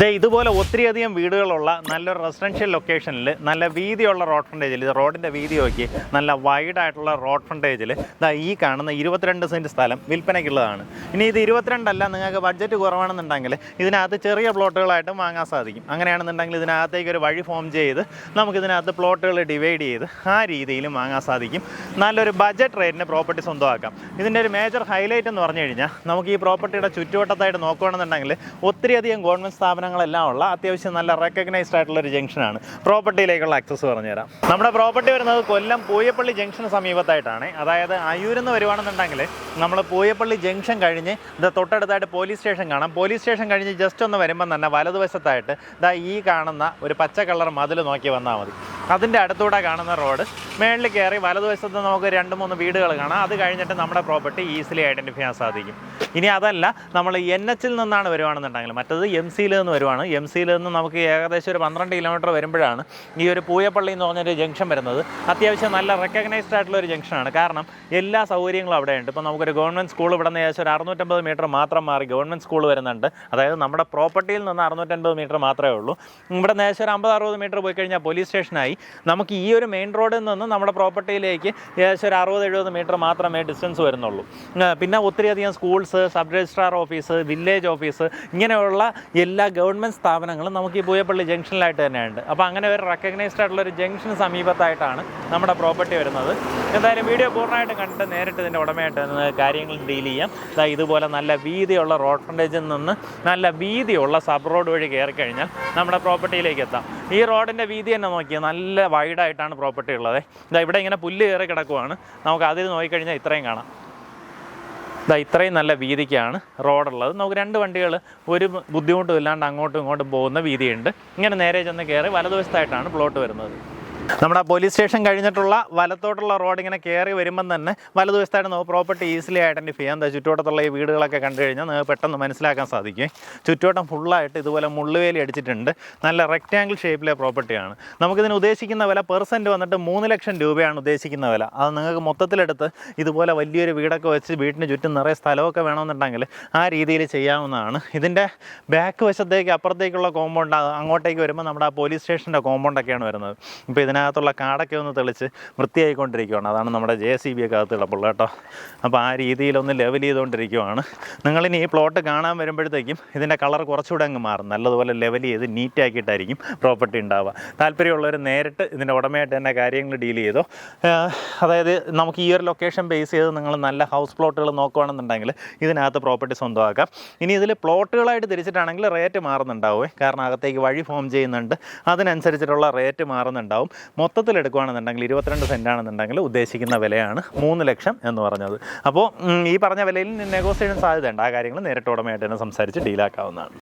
ദേ ഇതുപോലെ ഒത്തിരിയധികം വീടുകളുള്ള നല്ലൊരു റെസിഡൻഷ്യൽ ലൊക്കേഷനിൽ നല്ല വീതിയുള്ള റോഡ് ഫ്രണ്ടേജിൽ ഇത് റോഡിന്റെ വീതി നോക്കി നല്ല വൈഡ് ആയിട്ടുള്ള റോഡ് ഫ്രണ്ടേജിൽ ഇതാ ഈ കാണുന്ന ഇരുപത്തിരണ്ട് സെന്റ് സ്ഥലം വിൽപ്പനയ്ക്കുള്ളതാണ്. ഇനി ഇത് ഇരുപത്തിരണ്ടല്ല നിങ്ങൾക്ക് ബഡ്ജറ്റ് കുറവാണെന്നുണ്ടെങ്കിൽ ഇതിനകത്ത് ചെറിയ പ്ലോട്ടുകളായിട്ടും വാങ്ങാൻ സാധിക്കും. അങ്ങനെയാണെന്നുണ്ടെങ്കിൽ ഇതിനകത്തേക്ക് ഒരു വഴി ഫോം ചെയ്ത് നമുക്കിതിനകത്ത് പ്ലോട്ടുകൾ ഡിവൈഡ് ചെയ്ത് ആ രീതിയിലും വാങ്ങാൻ സാധിക്കും. നല്ലൊരു ബഡ്ജറ്റ് റേറ്റിന് പ്രോപ്പർട്ടി സ്വന്തമാക്കാം. ഇതിന്റെ ഒരു മേജർ ഹൈലൈറ്റ് എന്ന് പറഞ്ഞു കഴിഞ്ഞാൽ നമുക്ക് ഈ പ്രോപ്പർട്ടിയുടെ ചുറ്റുവട്ടത്തായിട്ട് നോക്കുകയാണെന്നുണ്ടെങ്കിൽ ഒത്തിരിയധികം ഗവൺമെന്റ് സ്ഥാപനങ്ങളെല്ലാം ഉള്ള അത്യാവശ്യം നല്ല റെക്കഗ്നൈസ്ഡ് ആയിട്ടുള്ള ഒരു ജംഗ്ഷനാണ് പ്രോപ്പർട്ടിയിലേക്കുള്ള ആക്സസ് പറഞ്ഞുതരാം നമ്മുടെ പ്രോപ്പർട്ടി വരുന്നത് കൊല്ലം പൂയപ്പള്ളി ജംഗ്ഷന് സമീപത്തായിട്ടാണ്. അതായത് അയ്യൂരിൽ നിന്ന് വരുവാണെന്നുണ്ടെങ്കിൽ നമ്മൾ പൂയപ്പള്ളി ജംഗ്ഷൻ കഴിഞ്ഞ് ഇത് തൊട്ടടുത്തായിട്ട് പോലീസ് സ്റ്റേഷൻ കാണാം. പോലീസ് സ്റ്റേഷൻ കഴിഞ്ഞ് ജസ്റ്റ് ഒന്ന് വരുമ്പം തന്നെ വലതുവശത്തായിട്ട് ഇതാ ഈ കാണുന്ന ഒരു പച്ച കളർ മതിൽ നോക്കി വന്നാൽ മതി. അതിന്റെ അടുത്തൂടെ കാണുന്ന റോഡ് മേളിൽ കയറി വലതുവശത്ത് നമുക്ക് രണ്ട് മൂന്ന് വീടുകൾ കാണാം. അത് കഴിഞ്ഞിട്ട് നമ്മുടെ പ്രോപ്പർട്ടി ഈസിലി ഐഡന്റിഫൈ ചെയ്യാൻ സാധിക്കും. ഇനി അതല്ല നമ്മൾ എൻ എച്ചിൽ നിന്നാണ് വരുവാണെന്നുണ്ടെങ്കിൽ മറ്റത് എം സിയിൽ നിന്ന് വരുവാണ്. എം സിയിൽ നിന്ന് നമുക്ക് ഏകദേശം ഒരു പന്ത്രണ്ട് കിലോമീറ്റർ വരുമ്പോഴാണ് ഈ ഒരു പൂയപ്പള്ളി എന്ന് പറഞ്ഞൊരു ജംഗ്ഷൻ വരുന്നത്. അത്യാവശ്യം നല്ല റെക്കഗ്നൈസ്ഡ് ആയിട്ടുള്ള ഒരു ജംഗ്ഷനാണ് കാരണം എല്ലാ സൗകര്യങ്ങളും അവിടെ ഉണ്ട് ഇപ്പോൾ നമുക്കൊരു ഗവൺമെന്റ് സ്കൂൾ ഇവിടെ നിന്ന് ഏകദേശം ഒരു അറുന്നൂറ്റമ്പത് മീറ്റർ മാത്രം മാറി ഗവൺമെന്റ് സ്കൂൾ വരുന്നുണ്ട്. അതായത് നമ്മുടെ പ്രോപ്പർട്ടിയിൽ നിന്ന് അറുന്നൂറ്റമ്പത് മീറ്റർ മാത്രമേ ഉള്ളൂ. ഇവിടെ നിന്ന് ഏകദേശം ഒരു അമ്പത് അറുപത് മീറ്റർ പോയി കഴിഞ്ഞാൽ പോലീസ് സ്റ്റേഷനായി. നമുക്ക് ഈ ഒരു മെയിൻ റോഡിൽ നിന്ന് നമ്മുടെ പ്രോപ്പർട്ടിയിലേക്ക് ഏകദേശം ഒരു അറുപത് എഴുപത് മീറ്റർ മാത്രമേ ഡിസ്റ്റൻസ് വരുന്നുള്ളൂ. പിന്നെ ഒത്തിരിയധികം schools sub registrar office village office ഇങ്ങനെയുള്ള എല്ലാ ഗവൺമെന്റ് സ്ഥാപനങ്ങളും നമുക്ക് ഈ പൂയപ്പള്ളി ജംഗ്ഷനിലായിട്ട് തന്നെയുണ്ട്. അപ്പോൾ അങ്ങനെ ഒരു റെക്കഗ്നൈസ്ഡ് ആയിട്ടുള്ള ഒരു ജംഗ്ഷൻ സമീപത്തായിട്ടാണ് നമ്മുടെ പ്രോപ്പർട്ടി വരുന്നത്. എന്തായാലും വീഡിയോ പൂർണമായിട്ടും കണ്ടിട്ട് നേരിട്ട് ഇതിന്റെ ഉടമയായിട്ട് കാര്യങ്ങൾ ഡീൽ ചെയ്യാം. അതായത് ഇതുപോലെ നല്ല വീതിയുള്ള റോഡ് ഫ്രണ്ടേജിൽ നിന്ന് നല്ല വീതിയുള്ള സബ് റോഡ് വഴി കയറി കഴിഞ്ഞാൽ നമ്മുടെ പ്രോപ്പർട്ടിയിലേക്ക് എത്താം. ഈ റോഡിന്റെ വീതി തന്നെ നോക്കിയാൽ നല്ല വൈഡായിട്ടാണ് പ്രോപ്പർട്ടി ഉള്ളത്. ഇതാ ഇവിടെ ഇങ്ങനെ പുല്ല് കയറി കിടക്കുവാണ്. നമുക്ക് അതിൽ നോക്കിക്കഴിഞ്ഞാൽ ഇത്രയും കാണാം. ഇതാ ഇത്രയും നല്ല വീതിക്കാണ് റോഡുള്ളത്. നമുക്ക് രണ്ട് വണ്ടികൾ ഒരു ബുദ്ധിമുട്ടും ഇല്ലാണ്ട് അങ്ങോട്ടും ഇങ്ങോട്ടും പോകുന്ന വീതിയുണ്ട്. ഇങ്ങനെ നേരെ ചെന്ന് കയറി വലതുവശത്തായിട്ടാണ് പ്ലോട്ട് വരുന്നത്. നമ്മുടെ പോലീസ് സ്റ്റേഷൻ കഴിഞ്ഞിട്ടുള്ള വലത്തോട്ടുള്ള റോഡ് ഇങ്ങനെ കയറി വരുമ്പം തന്നെ വലതുവശത്തായിട്ട് നമുക്ക് പ്രോപ്പർട്ടി ഈസിലി ഐഡന്റിഫൈ ചെയ്യാം. എന്താ ചുറ്റുവട്ടത്തുള്ള ഈ വീടുകളൊക്കെ കണ്ടു കഴിഞ്ഞാൽ നിങ്ങൾക്ക് പെട്ടെന്ന് മനസ്സിലാക്കാൻ സാധിക്കും. ചുറ്റുവട്ടം ഫുള്ളായിട്ട് ഇതുപോലെ മുള്ളുവേലി അടിച്ചിട്ടുണ്ട്. നല്ല റെക്റ്റാങ്കിൾ ഷേപ്പിലെ പ്രോപ്പർട്ടിയാണ് നമുക്കിതിന് ഉദ്ദേശിക്കുന്ന വില പെർസെന്റ് വന്നിട്ട് മൂന്ന് ലക്ഷം രൂപയാണ് ഉദ്ദേശിക്കുന്ന വില. അത് നിങ്ങൾക്ക് മൊത്തത്തിലെടുത്ത് ഇതുപോലെ വലിയൊരു വീടൊക്കെ വെച്ച് വീട്ടിന് ചുറ്റും നിറയെ സ്ഥലമൊക്കെ വേണമെന്നുണ്ടെങ്കിൽ ആ രീതിയിൽ ചെയ്യാവുന്നതാണ്. ഇതിന്റെ ബാക്ക് വശത്തേക്ക് അപ്പുറത്തേക്കുള്ള കോമ്പൗണ്ട് അങ്ങോട്ടേക്ക് വരുമ്പോൾ നമ്മുടെ ആ പോലീസ് സ്റ്റേഷന്റെ കോമ്പൗണ്ടൊക്കെയാണ് വരുന്നത്. ഇപ്പോൾ ഇതിനകത്തുള്ള കാടൊക്കെ ഒന്ന് തെളിച്ച് വൃത്തിയായിക്കൊണ്ടിരിക്കുകയാണ് അതാണ് നമ്മുടെ ജെ സി ബി ഒക്കെ അകത്ത് കിടപ്പുള്ളത് കേട്ടോ. അപ്പോൾ ആ രീതിയിലൊന്ന് ലെവൽ ചെയ്തുകൊണ്ടിരിക്കുകയാണ് നിങ്ങളിനി ഈ പ്ലോട്ട് കാണാൻ വരുമ്പോഴത്തേക്കും ഇതിന്റെ കളർ കുറച്ചുകൂടെ അങ്ങ് മാറും. നല്ലതുപോലെ ലെവൽ ചെയ്ത് നീറ്റാക്കിയിട്ടായിരിക്കും പ്രോപ്പർട്ടി ഉണ്ടാവുക. താല്പര്യമുള്ളവർ നേരിട്ട് ഇതിന്റെ ഉടമയായിട്ട് തന്നെ കാര്യങ്ങൾ ഡീൽ ചെയ്തോ. അതായത് നമുക്ക് ഈ ഒരു ലൊക്കേഷൻ ബേസ് ചെയ്ത് നിങ്ങൾ നല്ല ഹൗസ് പ്ലോട്ടുകൾ നോക്കുകയാണെന്നുണ്ടെങ്കിൽ ഇതിനകത്ത് പ്രോപ്പർട്ടി സ്വന്തമാക്കാം. ഇനി ഇതിൽ പ്ലോട്ടുകളായിട്ട് തിരിച്ചിട്ടാണെങ്കിൽ റേറ്റ് മാറുന്നുണ്ടാവുമേ കാരണം അകത്തേക്ക് വഴി ഫോം ചെയ്യുന്നുണ്ട്. അതിനനുസരിച്ചിട്ടുള്ള റേറ്റ് മാറുന്നുണ്ടാവും. മൊത്തത്തിൽ എടുക്കുകയാണെന്നുണ്ടെങ്കിൽ ഇരുപത്തിരണ്ട് സെന്റ് ആണെന്നുണ്ടെങ്കിൽ ഉദ്ദേശിക്കുന്ന വിലയാണ് മൂന്ന് ലക്ഷം എന്ന് പറഞ്ഞത്. അപ്പോൾ ഈ പറഞ്ഞ വിലയിൽ നെഗോസിയേഷൻ സാധ്യതയുണ്ട്. ആ കാര്യങ്ങൾ നേരിട്ട് ഉടമയായിട്ട് തന്നെ സംസാരിച്ച് ഡീലാക്കാവുന്നതാണ്.